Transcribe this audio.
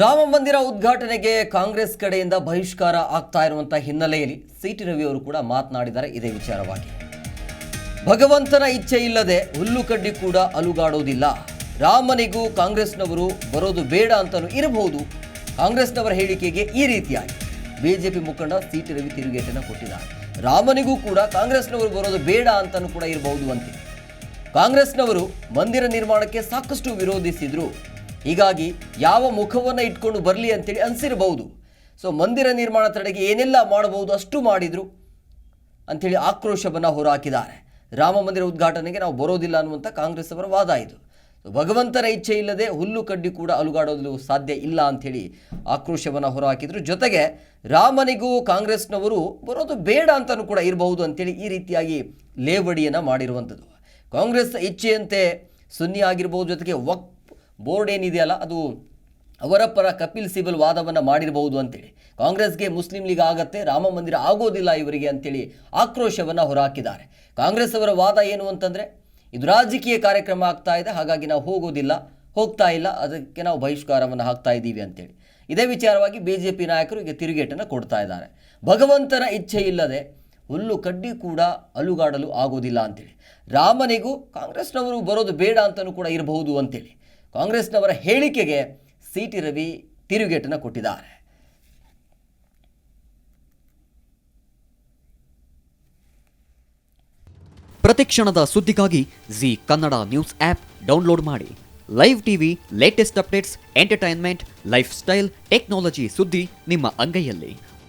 ರಾಮ ಮಂದಿರ ಉದ್ಘಾಟನೆಗೆ ಕಾಂಗ್ರೆಸ್ ಕಡೆಯಿಂದ ಬಹಿಷ್ಕಾರ ಆಗ್ತಾ ಇರುವಂತಹ ಹಿನ್ನೆಲೆಯಲ್ಲಿ ಸಿಟಿ ರವಿ ಅವರು ಕೂಡ ಮಾತನಾಡಿದ್ದಾರೆ. ಇದೇ ವಿಚಾರವಾಗಿ. ಭಗವಂತನ ಇಚ್ಛೆ ಇಲ್ಲದೆ ಹುಲ್ಲು ಕಡ್ಡಿ ಕೂಡ ಅಲುಗಾಡೋದಿಲ್ಲ. ರಾಮನಿಗೂ ಕಾಂಗ್ರೆಸ್ನವರು ಬರೋದು ಬೇಡ ಅಂತಲೂ ಇರಬಹುದು. ಕಾಂಗ್ರೆಸ್ನವರ ಹೇಳಿಕೆಗೆ ಈ ರೀತಿಯಾಗಿ. ಬಿಜೆಪಿ ಮುಖಂಡ ಸಿಟಿ ರವಿ ತಿರುಗೇಟನ್ನು ಕೊಟ್ಟಿದ್ದಾರೆ. ರಾಮನಿಗೂ ಕೂಡ ಕಾಂಗ್ರೆಸ್ನವರು ಬರೋದು ಬೇಡ ಅಂತಲೂ ಕೂಡ ಇರಬಹುದು ಅಂತೆ ಕಾಂಗ್ರೆಸ್ನವರು ಮಂದಿರ ನಿರ್ಮಾಣಕ್ಕೆ ಸಾಕಷ್ಟು ವಿರೋಧಿಸಿದ್ರು. ಹೀಗಾಗಿ ಯಾವ ಮುಖವನ್ನು ಇಟ್ಕೊಂಡು ಬರಲಿ ಅಂತೇಳಿ ಅನಿಸಿರಬಹುದು. ಸೊ ಮಂದಿರ ನಿರ್ಮಾಣ ತಡೆಗೆ ಏನೆಲ್ಲ ಮಾಡಬಹುದು ಅಷ್ಟು ಮಾಡಿದರು ಅಂಥೇಳಿ ಆಕ್ರೋಶವನ್ನು ಹೊರಹಾಕಿದ್ದಾರೆ ರಾಮ ಮಂದಿರ ಉದ್ಘಾಟನೆಗೆ ನಾವು ಬರೋದಿಲ್ಲ ಅನ್ನುವಂಥ ಕಾಂಗ್ರೆಸ್ ಅವರ ವಾದ ಇದು. ಭಗವಂತನ ಇಚ್ಛೆ ಇಲ್ಲದೆ ಹುಲ್ಲು ಕಡ್ಡಿ ಕೂಡ ಅಲುಗಾಡೋದು ಸಾಧ್ಯ ಇಲ್ಲ ಅಂಥೇಳಿ ಆಕ್ರೋಶವನ್ನು ಹೊರಹಾಕಿದ್ರು ಜೊತೆಗೆ ರಾಮನಿಗೂ ಕಾಂಗ್ರೆಸ್ನವರು ಬರೋದು ಬೇಡ ಅಂತಲೂ ಕೂಡ ಇರಬಹುದು ಅಂಥೇಳಿ ಈ ರೀತಿಯಾಗಿ ಲೇವಡಿಯನ್ನು ಮಾಡಿರುವಂಥದ್ದು ಕಾಂಗ್ರೆಸ್ ಇಚ್ಛೆಯಂತೆ ಸುನ್ನಿ ಆಗಿರ್ಬೋದು, ಜೊತೆಗೆ ವಕ್ ಬೋರ್ಡ್ ಏನಿದೆಯಲ್ಲ, ಅದು ಅವರ ಪರ ಕಪಿಲ್ ಸಿಬಲ್ ವಾದವನ್ನು ಮಾಡಿರಬಹುದು ಅಂತೇಳಿ. ಕಾಂಗ್ರೆಸ್ಗೆ ಮುಸ್ಲಿಂ ಲೀಗ್ ಆಗತ್ತೆ, ರಾಮ ಮಂದಿರ ಆಗೋದಿಲ್ಲ ಇವರಿಗೆ ಅಂತೇಳಿ ಆಕ್ರೋಶವನ್ನು ಹೊರಹಾಕಿದ್ದಾರೆ. ಕಾಂಗ್ರೆಸ್ ಅವರ ವಾದ ಏನು ಅಂತಂದರೆ, ಇದು ರಾಜಕೀಯ ಕಾರ್ಯಕ್ರಮ ಆಗ್ತಾ ಇದೆ, ಹಾಗಾಗಿ ನಾವು ಹೋಗೋದಿಲ್ಲ, ಹೋಗ್ತಾ ಇಲ್ಲ, ಅದಕ್ಕೆ ನಾವು ಬಹಿಷ್ಕಾರವನ್ನು ಹಾಕ್ತಾ ಇದ್ದೀವಿ ಅಂತೇಳಿ. ಇದೇ ವಿಚಾರವಾಗಿ ಬಿ ಜೆ ಪಿ ನಾಯಕರು ಈಗ ತಿರುಗೇಟನ್ನು ಕೊಡ್ತಾ ಇದ್ದಾರೆ. ಭಗವಂತನ ಇಚ್ಛೆ ಇಲ್ಲದೆ ಹುಲ್ಲು ಕಡ್ಡಿ ಕೂಡ ಅಲುಗಾಡಲು ಆಗೋದಿಲ್ಲ ಅಂತೇಳಿ. ರಾಮನಿಗೂ ಕಾಂಗ್ರೆಸ್ನವರು ಬರೋದು ಬೇಡ ಅಂತಲೂ ಕೂಡ ಇರಬಹುದು ಅಂತೇಳಿ. ಕಾಂಗ್ರೆಸ್ನವರ ಹೇಳಿಕೆಗೆ ಸಿ ಟಿ ರವಿ ತಿರುಗೇಟನ್ನು ಕೊಟ್ಟಿದ್ದಾರೆ. ಪ್ರತಿಕ್ಷಣದ ಸುದ್ದಿಗಾಗಿ Zee Kannada news app download ಮಾಡಿ. Live TV latest updates entertainment lifestyle technology ಸುದ್ದಿ ನಿಮ್ಮ ಅಂಗೈಯಲ್ಲಿ.